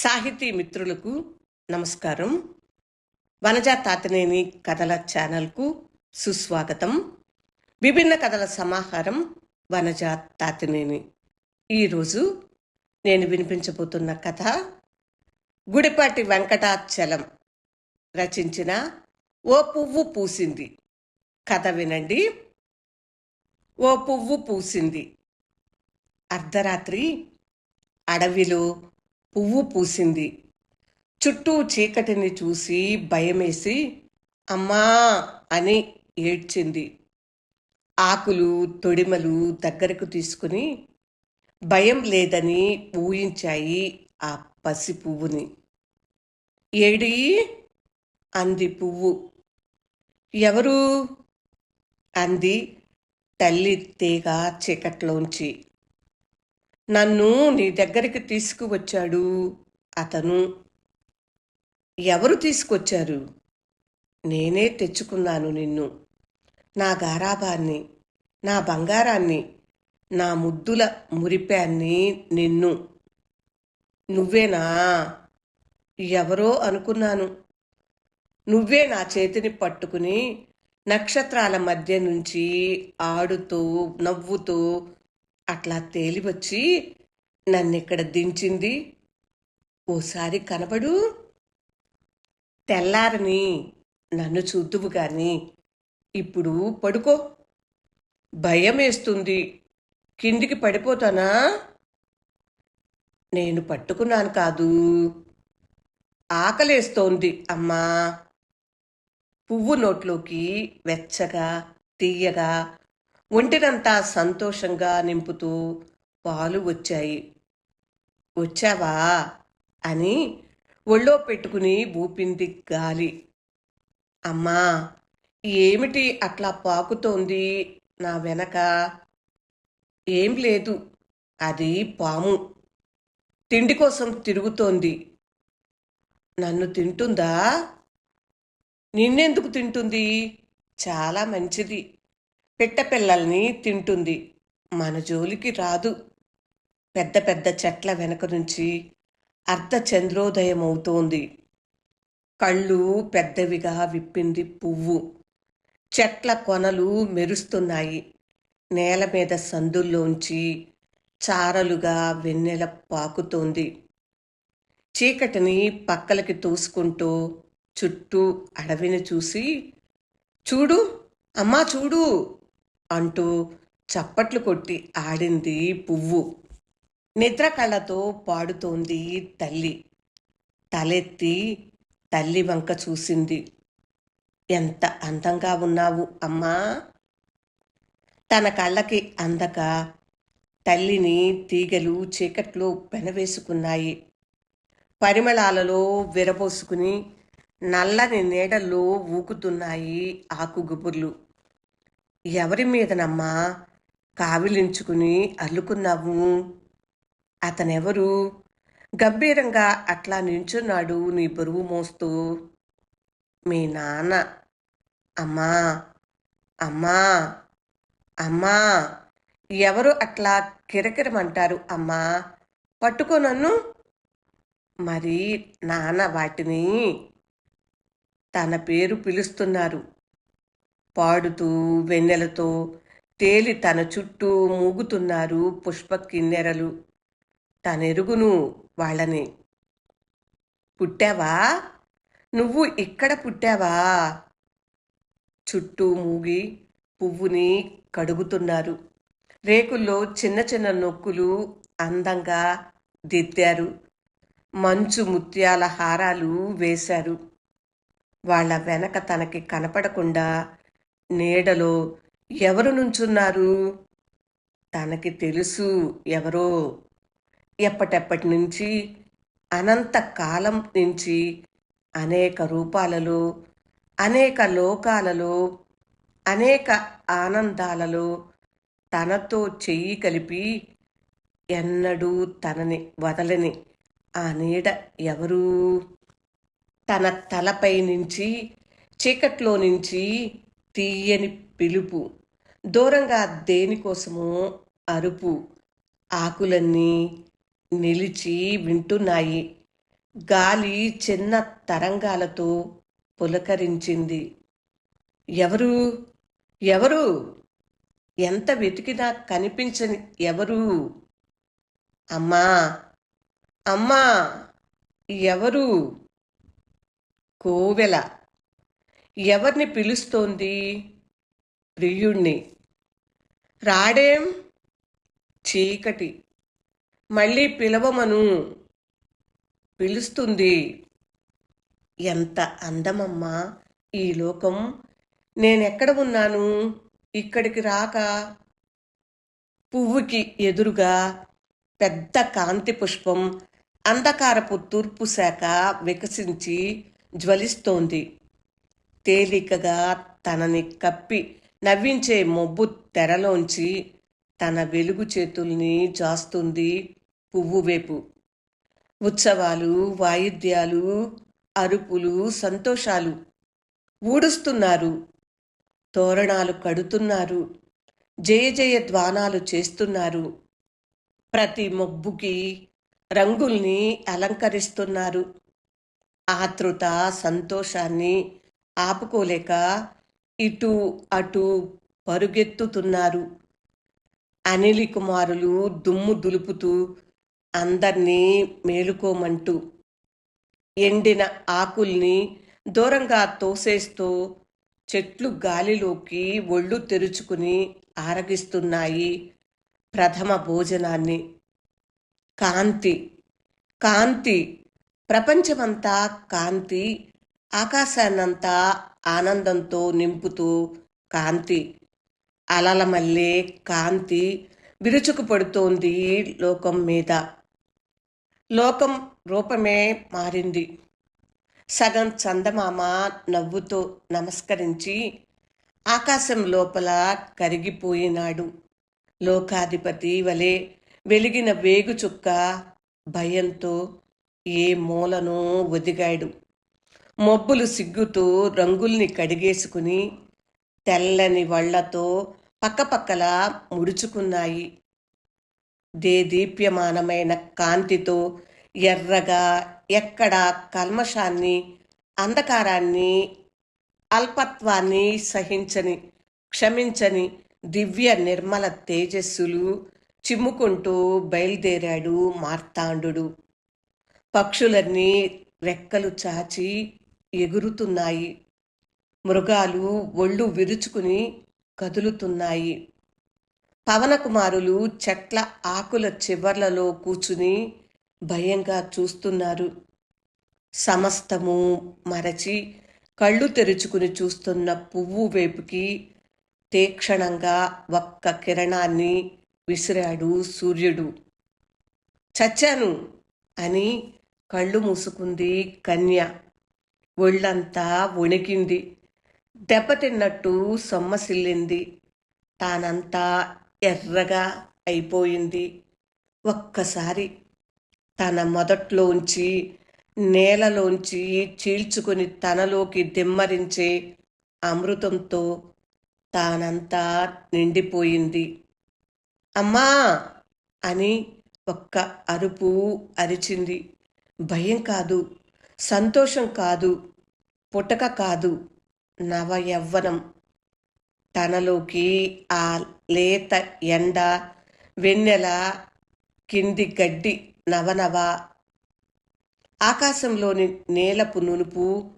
సాహితీ మిత్రులకు నమస్కారం. వనజా తాతనేని కథల ఛానల్కు సుస్వాగతం. విభిన్న కథల సమాహారం వనజా తాతనేని. ఈరోజు నేను వినిపించబోతున్న కథ గుడిపాటి వెంకటాచలం రచించిన ఓ పువ్వు పూసింది. కథ వినండి. ఓ పువ్వు పూసింది. అర్ధరాత్రి అడవిలో పువ్వు పూసింది. చుట్టూ చీకటిని చూసి భయమేసి అమ్మా అని ఏడ్చింది. ఆకులు తొడిమలు దగ్గరకు తీసుకుని భయం లేదని ఊహించాయి ఆ పసి పువ్వుని. ఏడి? అంది పువ్వు. ఎవరు? అంది తల్లి తీగ చీకట్లోంచి. నన్ను నీ దగ్గరికి తీసుకువచ్చాడు. అతను ఎవరు తీసుకొచ్చారు? నేనే తెచ్చుకున్నాను నిన్ను. నా గారాభాన్ని నా బంగారాన్ని నా ముద్దుల మురిపాన్ని నిన్ను. నువ్వేనా? ఎవరో అనుకున్నాను. నువ్వే నా చేతిని పట్టుకుని నక్షత్రాల మధ్య నుంచి ఆడుతూ నవ్వుతూ అట్లా తేలివచ్చి నన్నిక్కడ దించింది. ఓసారి కనబడు తెల్లారని నన్ను చూద్దువు గాని ఇప్పుడు పడుకో. భయం వేస్తుంది కిందికి పడిపోతానా? నేను పట్టుకున్నాను కాదు. ఆకలేస్తోంది అమ్మా. పువ్వు నోట్లోకి వెచ్చగా తీయగా ఒంటినంతా సంతోషంగా నింపుతూ పాలు వచ్చాయి. వచ్చావా? అని ఒళ్ళో పెట్టుకుని ఊపింది గాలి. అమ్మా ఏమిటి అట్లా పాకుతోంది నా వెనక? ఏం లేదు అది పాము. తిండి కోసం తిరుగుతోంది. నన్ను తింటుందా? నిన్నెందుకు తింటుంది? చాలా మంచిది. పిట్టపిల్లల్ని తింటుంది. మన జోలికి రాదు. పెద్ద పెద్ద చెట్ల వెనక నుంచి అర్ధ చంద్రోదయం అవుతోంది. కళ్ళు పెద్దవిగా విప్పింది పువ్వు. చెట్ల కొనలు మెరుస్తున్నాయి. నేల మీద సందుల్లోంచి చారలుగా వెన్నెల పాకుతోంది. చీకటిని పక్కలకి తోసుకుంటూ చుట్టూ అడవిని చూసి చూడు అమ్మా చూడు అంటూ చప్పట్లు కొట్టి ఆడింది పువ్వు. నిద్ర కళ్ళతో పాడుతోంది తల్లి. తలెత్తి తల్లి వంక చూసింది. ఎంత అందంగా ఉన్నావు అమ్మా! తన కళ్ళకి అందక తల్లిని తీగలు చీకట్లో పెనవేసుకున్నాయి. పరిమళాలలో విరబోసుకుని నల్లని నీడల్లో ఊకుతున్నాయి ఆకుగుబుర్లు. ఎవరి మీదనమ్మా కావిలించుకుని అల్లుకున్నావు? అతనెవరు? గంభీరంగా అట్లా నించున్నాడు నీ బరువు మోస్తూ. మీ నాన్న. అమ్మా. అమ్మా. అమ్మా. ఎవరు అట్లా కిరకిరమంటారు అమ్మా? పట్టుకో నన్ను. మరి నాన్న వాటిని తన పేరు పిలుస్తున్నారు. పాడుతూ వెన్నెలతో తేలి తన చుట్టూ మూగుతున్నారు పుష్ప కిన్నెరలు తనెరుగును వాళ్ళని. పుట్టావా? నువ్వు ఇక్కడ పుట్టావా? చుట్టూ మూగి పువ్వుని కడుగుతున్నారు. రేకుల్లో చిన్న చిన్న నొక్కులు అందంగా దిద్దారు. మంచు ముత్యాల హారాలు వేశారు. వాళ్ళ వెనక తనకి కనపడకుండా నీడలో ఎవరు నుంచున్నారు? తనకి తెలుసు ఎవరో. ఎప్పటెప్పటి నుంచి అనంత కాలం నుంచి అనేక రూపాలలో అనేక లోకాలలో అనేక ఆనందాలలో తనతో చెయ్యి కలిపి ఎన్నడూ తనని వదలని ఆ నీడ ఎవరు? తన తలపై నుంచి చీకట్లో నుంచి తీయని పిలుపు. దూరంగా దేనికోసమో అరుపు. ఆకులన్నీ నిలిచి వింటున్నాయి. గాలి చిన్న తరంగాలతో పులకరించింది. ఎవరు? ఎవరు? ఎంత వెతికినా కనిపించని ఎవరు? అమ్మా! అమ్మా! ఎవరు? కోవెల ఎవరిని పిలుస్తోంది? ప్రియుణ్ణి. రాడేం? చీకటి. మళ్ళీ పిలవమను. పిలుస్తుంది. ఎంత అందమమ్మా ఈ లోకం. నేనెక్కడ ఉన్నాను? ఇక్కడికి రాక. పువ్వుకి ఎదురుగా పెద్ద కాంతి పుష్పం అంధకారపు తూర్పు శాఖ వికసించి జ్వలిస్తోంది. తేలికగా తనని కప్పి నవ్వించే మొబ్బు తెరలోంచి తన వెలుగు చేతుల్ని జాస్తుంది పువ్వు వేపు. ఉత్సవాలు వాయిద్యాలు అరుపులు సంతోషాలు. ఊడుస్తున్నారు. తోరణాలు కడుతున్నారు. జయ జయ ధ్వానాలు చేస్తున్నారు. ప్రతి మొబ్బుకి రంగుల్ని అలంకరిస్తున్నారు. ఆతృత సంతోషాన్ని ఆపుకోలేక ఇటు అటు పరుగెత్తుతున్నారు. అనిలి కుమారులు దుమ్ము దులుపుతూ అందర్నీ మేలుకోమంటూ ఎండిన ఆకుల్ని దూరంగా తోసేస్తూ చెట్లు గాలిలోకి ఒళ్ళు తెరుచుకుని ఆరగిస్తున్నాయి ప్రథమ భోజనాన్ని. కాంతి కాంతి ప్రపంచమంతా కాంతి ఆకాశాన్నంతా ఆనందంతో నింపుతూ కాంతి అలల మల్లే కాంతి విరుచుకు పడుతోంది లోకం మీద. లోకం రూపమే మారింది. సగం చందమామ నవ్వుతో నమస్కరించి ఆకాశం లోపల కరిగిపోయినాడు. లోకాధిపతి వలె వెలిగిన వేగు చుక్క భయంతో ఏ మూలను ఒదిగాడు. మబ్బులు సిగ్గుతో రంగుల్ని కడిగేసుకుని తెల్లని వళ్ళతో పక్కపక్కల ముడుచుకున్నాయి. దేదీప్యమానమైన కాంతితో ఎర్రగా ఎక్కడ కల్మషాన్ని అంధకారాన్ని అల్పత్వాన్ని సహించని క్షమించని దివ్య నిర్మల తేజస్సులు చిమ్ముకుంటూ బయలుదేరాడు మార్తాండు. పక్షులన్నీ రెక్కలు చాచి ఎగురుతున్నాయి. మృగాలు ఒళ్ళు విరుచుకుని కదులుతున్నాయి. పవనకుమారులు చెట్ల ఆకుల చివర్లలో కూర్చుని భయంగా చూస్తున్నారు. సమస్తము మరచి కళ్ళు తెరుచుకుని చూస్తున్న పువ్వు వైపుకి తీక్షణంగా ఒక్క కిరణాన్ని విసిరాడు సూర్యుడు. చచ్చాను అని కళ్ళు మూసుకుంది కన్య. ఒళ్ళంతా వణికింది. దెబ్బతిన్నట్టు సొమ్మసిల్లింది తానంతా ఎర్రగా అయిపోయింది. ఒక్కసారి తన మొదట్లోంచి నేలలోంచి చీల్చుకుని తనలోకి దిమ్మరించే అమృతంతో తానంతా నిండిపోయింది. అమ్మా! అని ఒక్క అరుపు అరిచింది. భయం కాదు సంతోషం కాదు. పుటక కాదు నవయవ్వనం. తనలోకి ఆ లేత ఎండ వెన్నెల కింది గడ్డి నవనవ. ఆకాశంలోని నేలపు నునుపు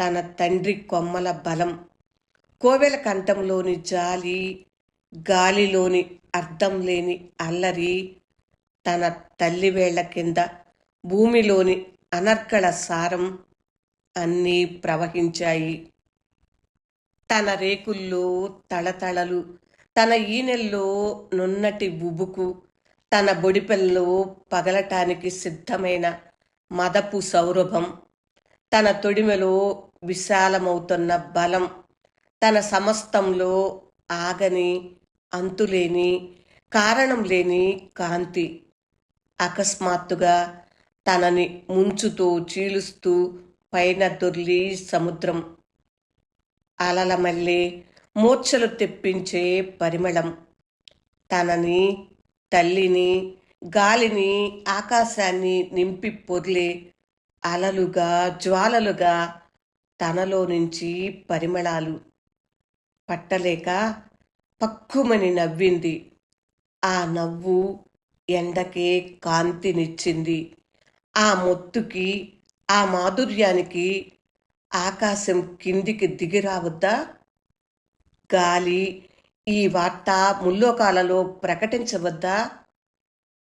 తన తండ్రి కొమ్మల బలం. కోవెల కంఠంలోని జాలి గాలిలోని అర్థం లేని అల్లరి తన తల్లివేళ్ళ కింద భూమిలోని అనర్కళ సారం. అన్నీ ప్రవహించాయి. తన రేకుల్లో తళతళలు తన ఈనెల్లో నున్నటి బుబుకు తన బొడిపెల్లో పగలటానికి సిద్ధమైన మదపు సౌరభం తన తొడిమెలో విశాలమవుతున్న బలం తన సమస్తంలో ఆగని అంతులేని కారణం లేని కాంతి. అకస్మాత్తుగా తనని ముంచుతూ చీలుస్తూ పైన దొర్లి సముద్రం అలల మళ్ళీ మూర్ఛలు తెప్పించే పరిమళం. తనని తల్లిని గాలిని ఆకాశాన్ని నింపి పొర్లే అలలుగా జ్వాలలుగా తనలో నుంచి పరిమళాలు. పట్టలేక పక్కుమని నవ్వింది. ఆ నవ్వు ఎండకే కాంతినిచ్చింది. ఆ మొత్తుకి ఆ మాధుర్యానికి ఆకాశం కిందికి దిగిరావద్దా గాలి ఈ వార్త ముల్లోకాలలో ప్రకటించవద్దా?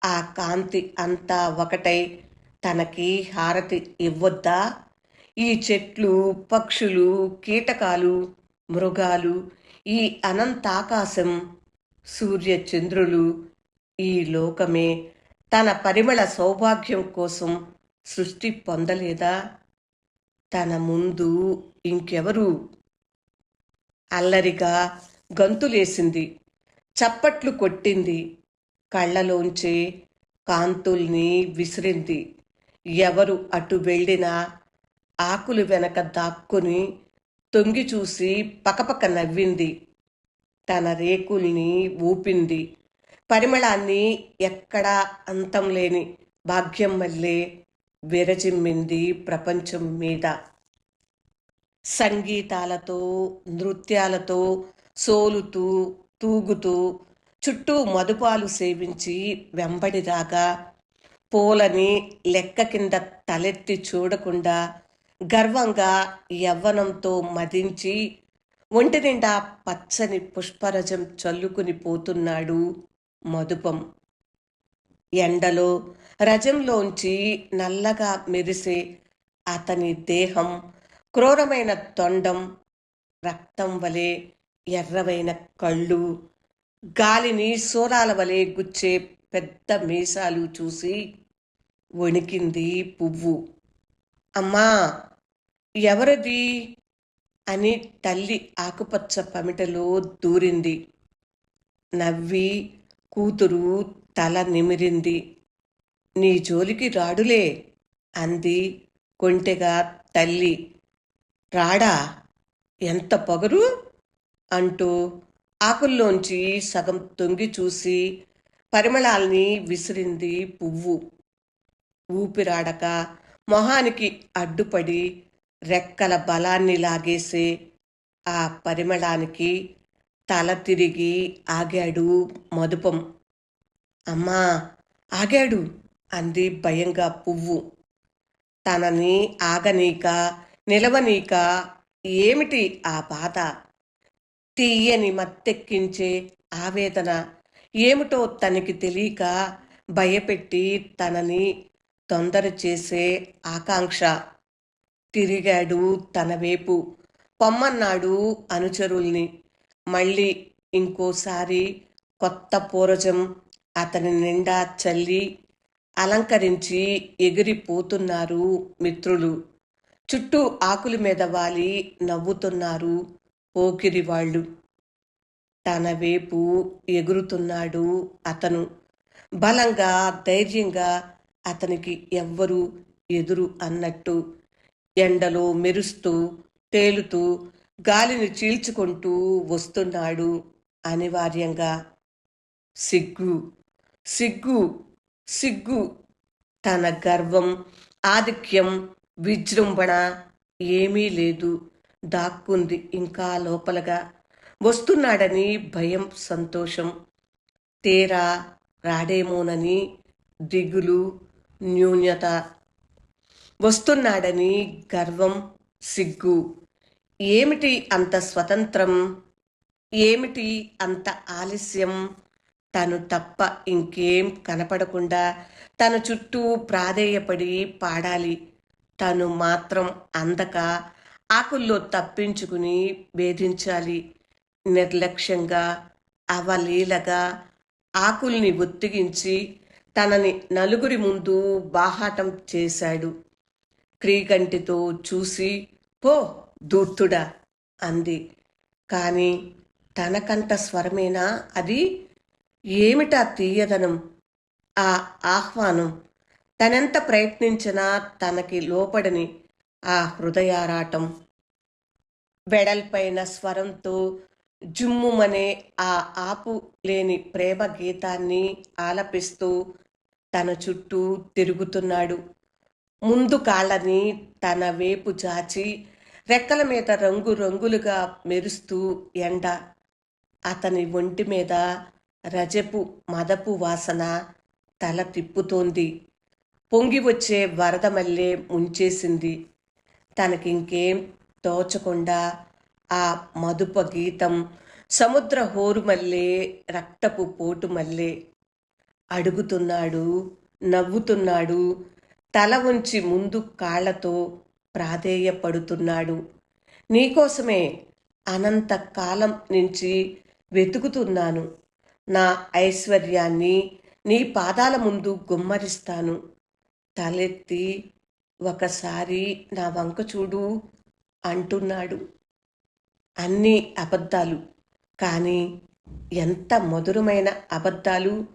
ఆ కాంతి అంతా ఒకటై తనకి హారతి ఇవ్వొద్దా? ఈ చెట్లు పక్షులు కీటకాలు మృగాలు ఈ అనంతాకాశం సూర్య చంద్రులు ఈ లోకమే తన పరిమళ సౌభాగ్యం కోసం సృష్టి పొందలేదా? తన ముందు ఇంకెవరు? అల్లరిగా గంతులేసింది. చప్పట్లు కొట్టింది. కళ్ళలోంచి కాంతుల్ని విసిరింది. ఎవరు అటు వెళ్ళినా ఆకులు వెనక దాక్కుని తొంగి చూసి పకపక నవ్వింది. తన రేకుల్ని ఊపింది. పరిమళాన్ని ఎక్కడా అంతం లేని భాగ్యం వల్లే విరజిమ్మింది ప్రపంచం మీద. సంగీతాలతో నృత్యాలతో సోలుతూ తూగుతూ చుట్టూ మదుపాలు సేవించి వెంబడిరాగా పూలని లెక్క కింద తలెత్తి చూడకుండా గర్వంగా యవ్వనంతో మదించి ఒంటి నిండా పచ్చని పుష్పరజం చల్లుకుని పోతున్నాడు మధుపం. ఎండలో రజంలోంచి నల్లగా మెరిసే అతని దేహం క్రూరమైన తొండం రక్తం వలె ఎర్రవైన కళ్ళు గాలిని సూరాల వలె గుచ్చే పెద్ద మీసాలు చూసి వణికింది పువ్వు. అమ్మా ఎవరిది? అని తల్లి ఆకుపచ్చ పమిటలో దూరింది. నవ్వి కూతురు తల నిమిరింది. నీ జోలికి రాడులే అంది కొంటెగా తల్లి. రాడా? ఎంత పొగరు? అంటూ ఆకుల్లోంచి సగం తొంగి చూసి పరిమళాల్ని విసిరింది పువ్వు. ఊపిరాడక మొహానికి అడ్డుపడి రెక్కల బలాన్ని లాగేసే ఆ పరిమళానికి తల తిరిగి ఆగాడు మధుపం. అమ్మా ఆగాడు? అంది భయంగా పువ్వు. తనని ఆగనీక నిలవనీక ఏమిటి ఆ బాధ? తీయని మత్తెక్కించే ఆవేదన ఏమిటో తనకి తెలియక భయపెట్టి తనని తొందర చేసే ఆకాంక్ష. తిరిగాడు తన వైపు. పొమ్మన్నాడు అనుచరుల్ని. మళ్ళీ ఇంకోసారి కొత్త పూరజం అతని నిండా చల్లి అలంకరించి ఎగిరిపోతున్నారు మిత్రులు. చుట్టూ ఆకుల మీద వాలి నవ్వుతున్నారు పోకిరి వాళ్ళు. తన వైపు ఎగురుతున్నాడు అతను. బలంగా ధైర్యంగా అతనికి ఎవ్వరు ఎదురు అన్నట్టు ఎండలో మెరుస్తూ తేలుతూ గాలిని చీల్చుకుంటూ వస్తున్నాడు అనివార్యంగా. సిగ్గు సిగ్గు సిగ్గు తన గర్వం ఆధిక్యం విజృంభణ ఏమీ లేదు. దాక్కుంది ఇంకా లోపలగా. వస్తున్నాడని భయం సంతోషం. తేరా రాడేమోనని దిగులు న్యూన్యత. వస్తున్నాడని గర్వం సిగ్గు. ఏమిటి అంత స్వతంత్రం? ఏమిటి అంత ఆలస్యం? తను తప్ప ఇంకేం కనపడకుండా తన చుట్టూ ప్రాధేయపడి పాడాలి. తను మాత్రం అందక ఆకుల్లో తప్పించుకుని వేధించాలి. నిర్లక్ష్యంగా అవలీలగా ఆకుల్ని ఒత్తిగించి తనని నలుగురి ముందు బాహాటం చేశాడు. క్రీకంటితో చూసి పో దూర్తుడా అంది. కానీ తనకంట స్వరమేనా అది? ఏమిటా తీయదనం? ఆ ఆహ్వానం తనెంత ప్రయత్నించినా తనకి లోపడని ఆ హృదయారాటం. వెడల్పైన స్వరంతో జుమ్ముమనే ఆ ఆపు లేని ప్రేమ గీతాన్ని ఆలపిస్తూ తన చుట్టూ తిరుగుతున్నాడు. ముందు కాళ్ళని తన వేపు చాచి రెక్కల మీద రంగు రంగులుగా మెరుస్తూ ఎండ. అతని ఒంటి మీద రజపు మదపు వాసన తల తిప్పుతోంది. పొంగి వచ్చే వరద మల్లె ముంచేసింది. తనకింకేం తోచకుండా ఆ మధుప గీతం సముద్ర హోరు మల్లె రక్తపు పోటు మల్లె. అడుగుతున్నాడు నవ్వుతున్నాడు తల ఉంచి ముందు కాళ్ళతో ప్రాధేయపడుతున్నాడు. నీకోసమే అనంత కాలం నుంచి వెతుకుతున్నాను. నా ఐశ్వర్యాన్ని నీ పాదాల ముందు గుమ్మరిస్తాను. తలెత్తి ఒకసారి నా వంక చూడు అంటున్నాడు. అన్నీ అబద్ధాలు. కానీ ఎంత మధురమైన అబద్ధాలు.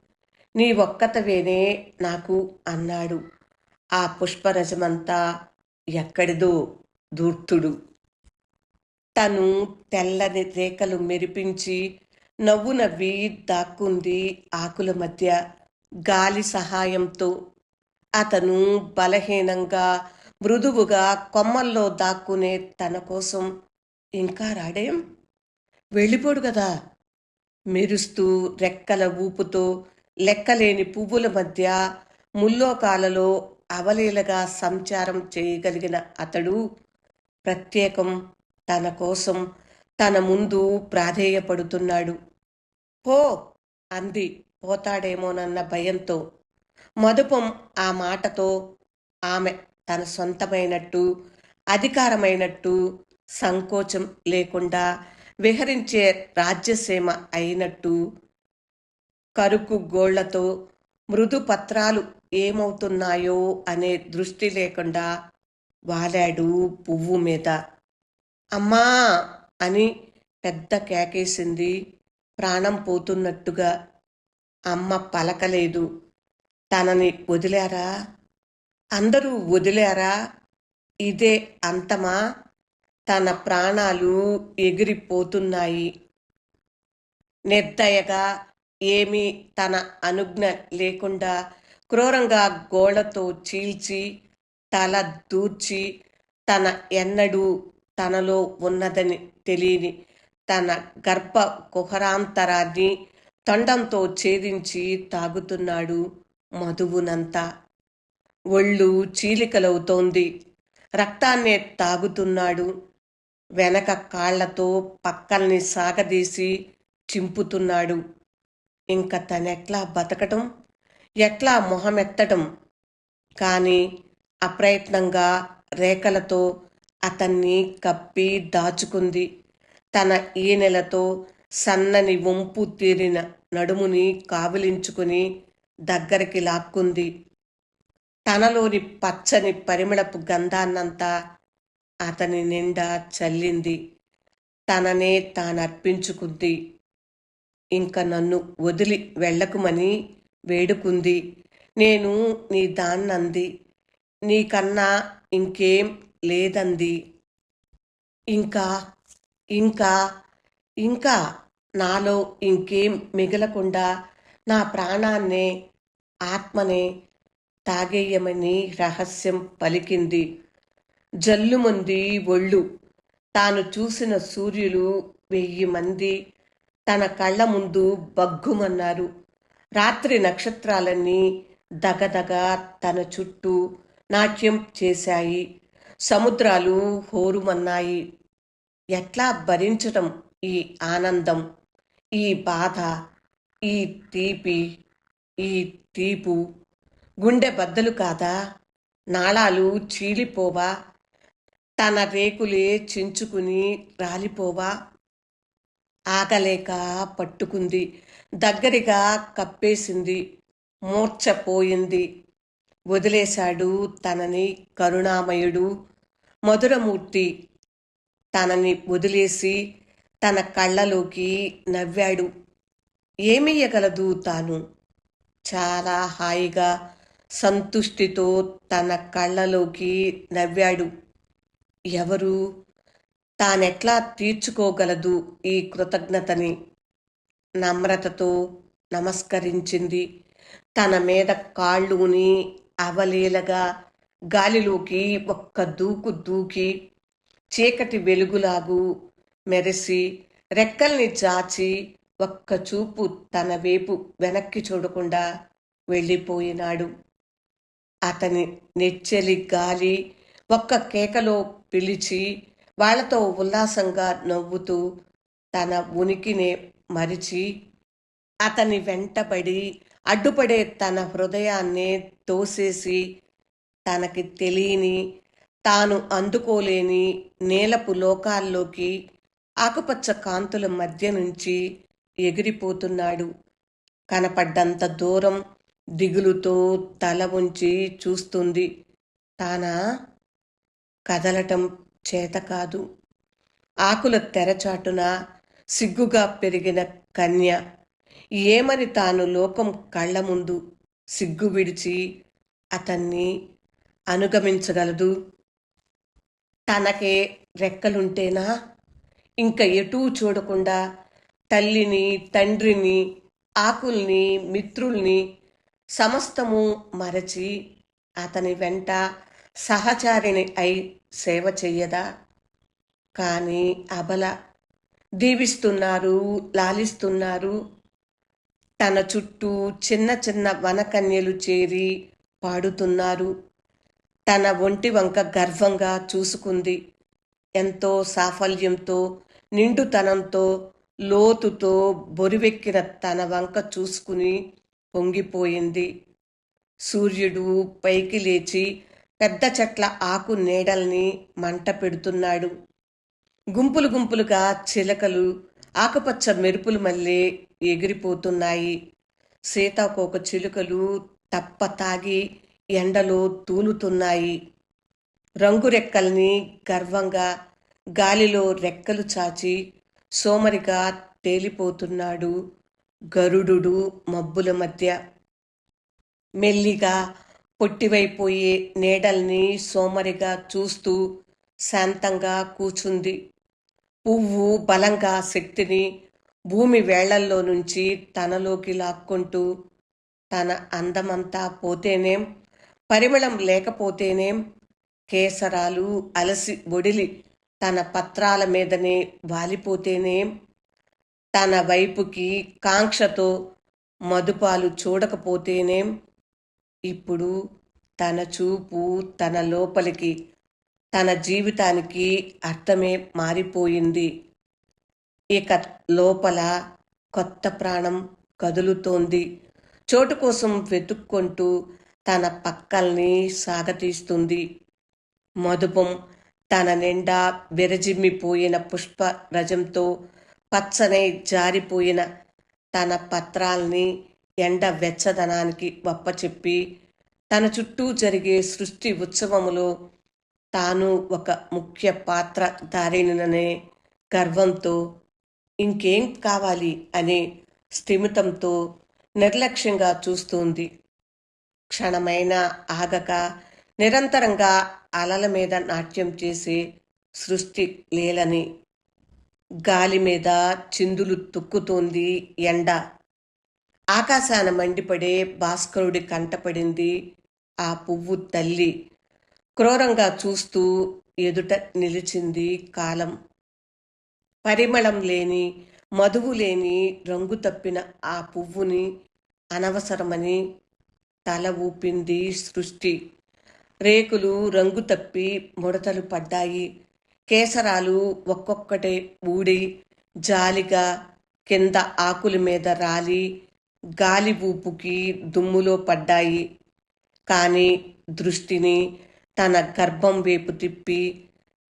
నీ ఒక్కతవేనే నాకు అన్నాడు. ఆ పుష్పరజమంతా ఎక్కడిదో దూర్తుడు. తను తెల్లని రేఖలు మెరిపించి నవ్వు నవ్వి దాక్కుంది ఆకుల మధ్య గాలి సహాయంతో. అతను బలహీనంగా మృదువుగా కొమ్మల్లో దాక్కునే తన కోసం ఇంకా రాడేం? వెళ్ళిపోడు కదా మెరుస్తూ రెక్కల ఊపుతో లెక్కలేని పువ్వుల మధ్య ముల్లోకాలలో అవలీలగా సంచారం చేయగలిగిన అతడు ప్రత్యేకం తన కోసం తన ముందు ప్రాధేయపడుతున్నాడు. పో అంది పోతాడేమోనన్న భయంతో. మధుపం ఆ మాటతో ఆమె తన సొంతమైనట్టు అధికారమైనట్టు సంకోచం లేకుండా విహరించే రాజ్యసీమ అయినట్టు కరుకు గోళ్ళతో మృదు పత్రాలు ఏమవుతున్నాయో అనే దృష్టి లేకుండా వాలాడు పువ్వు మీద. అమ్మా! అని పెద్ద కేకేసింది. ప్రాణం పోతున్నట్టుగా అమ్మ పలకలేదు. తనని వదిలారా? అందరూ వదిలారా? ఇదే అంతమా? తన ప్రాణాలు ఎగిరిపోతున్నాయి. నిర్దయగా ఏమీ తన అనుజ్ఞ లేకుండా క్రూరంగా గోళ్ళతో చీల్చి తల దూర్చి తన ఎన్నడూ తనలో ఉన్నదని తెలియని తన గర్భ కుహరాంతరాన్ని తొండంతో ఛేదించి తాగుతున్నాడు మధువునంతా. ఒళ్ళు చీలికలవుతోంది. రక్తాన్నే తాగుతున్నాడు. వెనక కాళ్ళతో పక్కల్ని సాగదీసి చింపుతున్నాడు. ఇంక తనెట్లా బతకటం? ఎట్లా మొహమెత్తడం కానీ అప్రయత్నంగా రేఖలతో అతన్ని కప్పి దాచుకుంది. తన ఈనెలతో సన్నని వంపు తీరిన నడుముని కావిలించుకుని దగ్గరికి లాక్కుంది. తనలోని పచ్చని పరిమళపు గంధాన్నంతా అతని నిండా చల్లింది. తననే తానర్పించుకుంది. ఇంక నన్ను వదిలి వెళ్ళకుమని వేడుకుంది. నేను నీ దాన్నంది. నీకన్నా ఇంకేం లేదంది. ఇంకా ఇంకా ఇంకా నాలో ఇంకేం మిగలకుండా నా ప్రాణాన్నే ఆత్మనే తాగేయమని రహస్యం పలికింది. జల్లుమంది ఒళ్ళు. తాను చూసిన సూర్యులు వెయ్యి మంది. తన కళ్ళ ముందు బగ్గుమన్నారు. రాత్రి నక్షత్రాలన్నీ దగదగ తన చుట్టూ నాట్యం చేశాయి. సముద్రాలు హోరుమన్నాయి. ఎట్లా భరించటం ఈ ఆనందం? ఈ బాధ ఈ తీపి ఈ తీపు గుండె బద్దలు కాదా? నాళాలు చీలిపోవా? తన రేకులే చించుకుని రాలిపోవా? ఆగలేక పట్టుకుంది దగ్గరగా కప్పేసింది మూర్చపోయింది వదిలేశాడు తనని కరుణామయుడు. మధురమూర్తి తనని వదిలేసి తన కళ్ళలోకి నవ్వాడు. ఏమియ్యగలదు తాను? చాలా హాయిగా సంతుష్టితో తన కళ్ళలోకి నవ్వాడు. ఎవరు? తానెట్లా తీర్చుకోగలదు ఈ కృతజ్ఞతని? నమ్రతతో నమస్కరించింది. తన మీద కాళ్ళుని అవలీలగా గాలిలోకి ఒక్క దూకు దూకి చీకటి వెలుగులాగు మెరిసి రెక్కల్ని చాచి ఒక్క చూపు తన వైపు వెనక్కి చూడకుండా వెళ్ళిపోయినాడు. అతని నెచ్చెలి గాలి ఒక్క కేకలో పిలిచి వాళ్ళతో ఉల్లాసంగా నవ్వుతూ తన ఉనికినే మరిచి అతని వెంటబడి అడ్డుపడే తన హృదయాన్నే తోసేసి తనకి తెలియని తాను అందుకోలేని నీలపు లోకాల్లోకి ఆకుపచ్చ కాంతుల మధ్య నుంచి ఎగిరిపోతున్నాడు. కనపడ్డంత దూరం దిగులుతో తల ఉంచి చూస్తుంది. తానా? కదలటం చేత కాదు. ఆకుల తెరచాటున సిగ్గుగా పెరిగిన కన్య. ఏమని తాను లోకం కళ్ళ ముందు సిగ్గు విడిచి అతన్ని అనుగమించగలదు. తనకే రెక్కలుంటేనా? ఇంకా ఎటూ చూడకుండా తల్లిని తండ్రిని ఆకుల్ని మిత్రుల్ని సమస్తము మరచి అతని వెంట సహచారిని అయి సేవ చెయ్యదా? కానీ అబల దీవిస్తున్నారు లాలిస్తున్నారు. తన చుట్టూ చిన్న చిన్న వనకన్యలు చేరి పాడుతున్నారు. తన ఒంటి వంక గర్వంగా చూసుకుంది. ఎంతో సాఫల్యంతో నిండుతనంతో లోతుతో బొరివెక్కిన తన వంక చూసుకుని పొంగిపోయింది. సూర్యుడు పైకి లేచి పెద్ద చెట్ల ఆకు నీడల్ని మంట పెడుతున్నాడు. గుంపులు గుంపులుగా చిలకలు ఆకుపచ్చ మెరుపులు మళ్ళీ ఎగిరిపోతున్నాయి. సీతాకోక చిలుకలు తప్ప తాగి ఎండలు తూలుతున్నాయి. రంగురెక్కల్ని గర్వంగా గాలిలో రెక్కలు చాచి సోమరిగా తేలిపోతున్నాడు గరుడు మబ్బుల మధ్య. మెల్లిగా పొట్టివైపోయే నీడల్ని సోమరిగా చూస్తూ శాంతంగా కూచుంది. పువ్వు బలంగా శక్తిని భూమి వేళ్ళల్లో నుంచి తనలోకి లాక్కుంటూ తన అందమంతా పోతేనేం పరిమళం లేకపోతేనేం కేసరాలు అలసి ఒడిలి తన పత్రాల మీదనే వాలిపోతేనేం తన వైపుకి కాంక్షతో మదుపాలు చూడకపోతేనేం ఇప్పుడు తన చూపు తన లోపలికి తన జీవితానికి అర్థమే మారిపోయింది. ఇక లోపల కొత్త ప్రాణం కదులుతోంది. చోటు కోసం వెతుక్కుంటూ తన పక్కల్ని సాగతీస్తుంది. మధుపం తన నిండా విరజిమ్మిపోయిన పుష్ప రజంతో పచ్చనై జారిపోయిన తన పత్రాల్ని ఎండ వెచ్చదనానికి వప్పచెప్పి తన చుట్టూ జరిగే సృష్టి ఉత్సవములో తాను ఒక ముఖ్య పాత్ర ధారిననే గర్వంతో ఇంకేం కావాలి? అనే స్థిమితంతో నిర్లక్ష్యంగా చూస్తుంది. క్షణమైన ఆగక నిరంతరంగా అలల మీద నాట్యం చేసే సృష్టి లేలని. గాలి మీద చిందులు తుక్కుతోంది ఎండ. ఆకాశాన మండిపడే భాస్కరుడి కంటపడింది ఆ పువ్వు తల్లి. క్రూరంగా చూస్తూ ఎదుట నిలిచింది కాలం. పరిమళం లేని మధువు లేని రంగు తప్పిన ఆ పువ్వుని అనవసరమని తల ఊపింది సృష్టి. రేకులు రంగు తప్పి ముడతలు పడ్డాయి. కేసరాలు ఒక్కొక్కటే ఊడి జాలిగా కింద ఆకుల మీద రాలి గాలి ఊపుకి దుమ్ములో పడ్డాయి. కానీ దృష్టిని తన గర్భం వైపు తిప్పి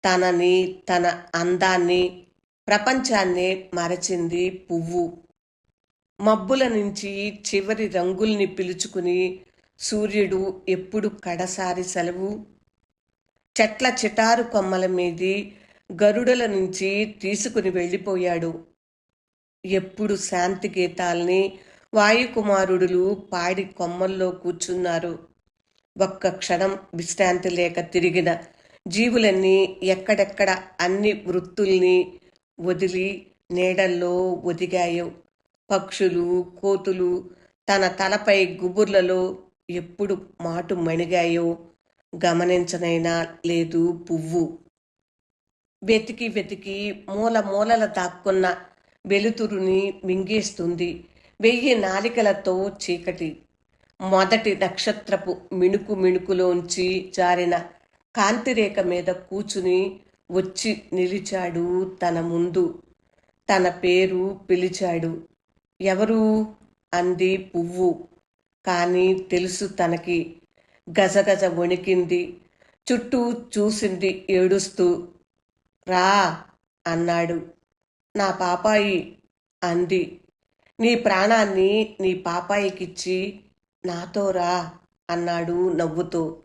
తనని తన అందాన్ని ప్రపంచాన్నే మరచింది పువ్వు. మబ్బుల నుంచి చివరి రంగుల్ని పిలుచుకుని సూర్యుడు ఎప్పుడు కడసారి సెలవు? చెట్ల చిటారు కొమ్మల మీది గరుడల నుంచి తీసుకుని వెళ్ళిపోయాడు. ఎప్పుడు శాంతి గీతాల్ని వాయుకుమారుడులు పాడి కొమ్మల్లో కూర్చున్నారు. ఒక్క క్షణం విశ్రాంతి లేక తిరిగిన జీవులన్నీ ఎక్కడెక్కడ అన్ని వృత్తుల్ని వదిలి నీడల్లో ఒదిగాయో? పక్షులు కోతులు తన తలపై గుబుర్లలో ఎప్పుడు మాటు మణిగాయో గమనించనైనా లేదు పువ్వు. వెతికి వెతికి మూల మూలల దాక్కున్న వెలుతురుని మింగేస్తుంది వెయ్యి నాలికలతో చీకటి. మొదటి నక్షత్రపు మిణుకు మిణుకులోంచి జారిన కాంతిరేఖ మీద కూచుని వచ్చి నిలిచాడు తన ముందు. తన పేరు పిలిచాడు. ఎవరు? అంది పువ్వు. కానీ తెలుసు తనకి. గజగజ వణికింది. చుట్టూ చూసింది ఏడుస్తూ. రా అన్నాడు. నా పాపాయి అంది. నీ ప్రాణాన్ని నీ పాపాయికిచ్చి నాతో రా అన్నాడు నవ్వుతూ.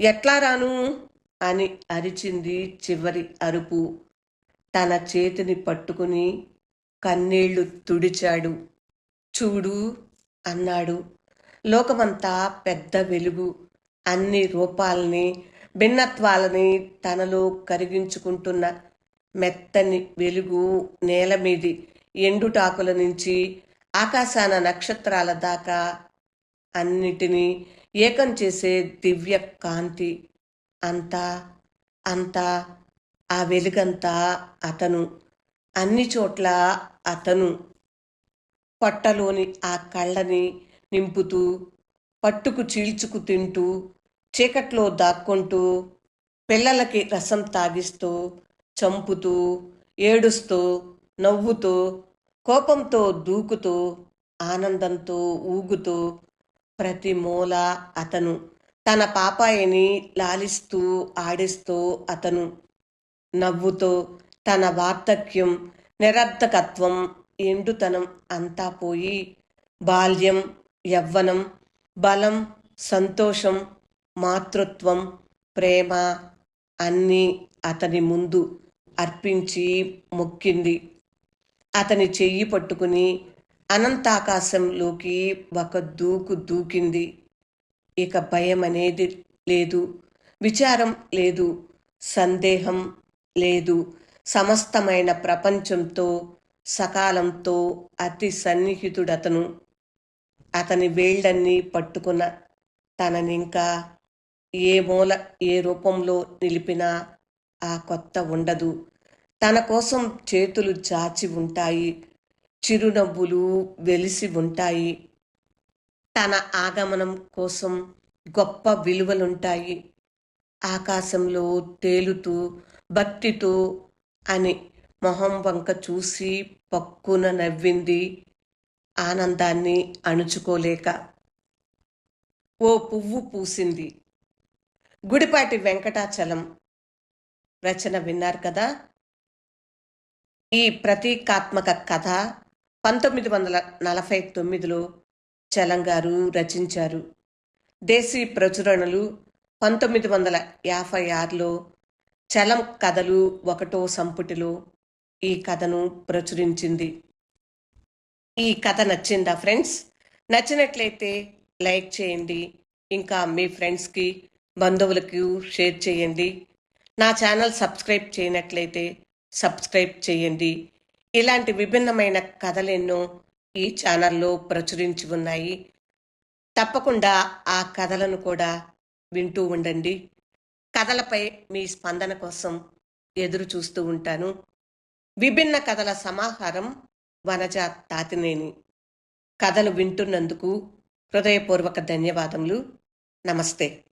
ఎట్లా రాను? అని అరిచింది చివరి అరుపు. తన చేతిని పట్టుకుని కన్నీళ్ళు తుడిచాడు. చూడు అన్నాడు. లోకమంతా పెద్ద వెలుగు. అన్ని రూపాలని భిన్నత్వాలని తనలో కరిగించుకుంటున్న మెత్తని వెలుగు నేల మీది ఎండుటాకుల నుంచి ఆకాశాన నక్షత్రాల దాకా అన్నిటినీ ఏకం చేసే దివ్య కాంతి. అంతా అంతా ఆ వెలుగంతా అతను అన్ని చోట్ల అతను పట్టలోని ఆ కళ్ళని నింపుతూ పట్టుకు చీల్చుకు తింటూ చీకట్లో దాక్కుంటూ పిల్లలకి రసం తాగిస్తూ చంపుతూ ఏడుస్తూ నవ్వుతూ కోపంతో దూకుతూ ఆనందంతో ఊగుతూ ప్రతి మూల అతను. తన పాపాయిని లాలిస్తూ ఆడిస్తూ అతను. నవ్వుతో తన వార్ధక్యం నిరర్ధకత్వం ఎండుతనం అంతా పోయి బాల్యం యవ్వనం బలం సంతోషం మాతృత్వం ప్రేమ అన్నీ అతని ముందు అర్పించి మొక్కింది. అతని చెయ్యి పట్టుకుని అనంతాకాశంలోకి ఒక దూకు దూకింది. ఇక భయం అనేది లేదు విచారం లేదు సందేహం లేదు. సమస్తమైన ప్రపంచంతో సకాలంతో అతి సన్నిహితుడతను. అతని వేళ్ళన్నీ పట్టుకున్న తననింకా ఏ మూల ఏ రూపంలో నిలిపినా ఆ కొత్త ఉండదు. తన కోసం చేతులు చాచి ఉంటాయి చిరునవ్వులు వెలిసి ఉంటాయి. తన ఆగమనం కోసం గొప్ప విలువలుంటాయి. ఆకాశంలో తేలుతూ భక్తితో అని మొహం వంక చూసి పక్కున నవ్వింది ఆనందాన్ని అణుచుకోలేక. ఓ పువ్వు పూసింది. గుడిపాటి వెంకటాచలం రచన విన్నారు కదా? ఈ ప్రతీకాత్మక కథ పంతొమ్మిది వందల నలభై తొమ్మిదిలో చలంగారు రచించారు. దేశీ ప్రచురణలు పంతొమ్మిది వందల యాభై ఆరులో చలం కథలు ఒకటో సంపుటిలో ఈ కథను ప్రచురించింది. ఈ కథ నచ్చిందా ఫ్రెండ్స్? నచ్చినట్లయితే లైక్ చేయండి. ఇంకా మీ ఫ్రెండ్స్కి బంధువులకు షేర్ చేయండి. నా ఛానల్ సబ్స్క్రైబ్ చేయనట్లయితే సబ్స్క్రైబ్ చేయండి. ఇలాంటి విభిన్నమైన కథలెన్నో ఈ ఛానల్లో ప్రచురించి ఉన్నాయి. తప్పకుండా ఆ కథలను కూడా వింటూ ఉండండి. కథలపై మీ స్పందన కోసం ఎదురు చూస్తూ ఉంటాను. విభిన్న కథల సమాహారం వనజ తాతినేని. కథలు వింటున్నందుకు హృదయపూర్వక ధన్యవాదములు. నమస్తే.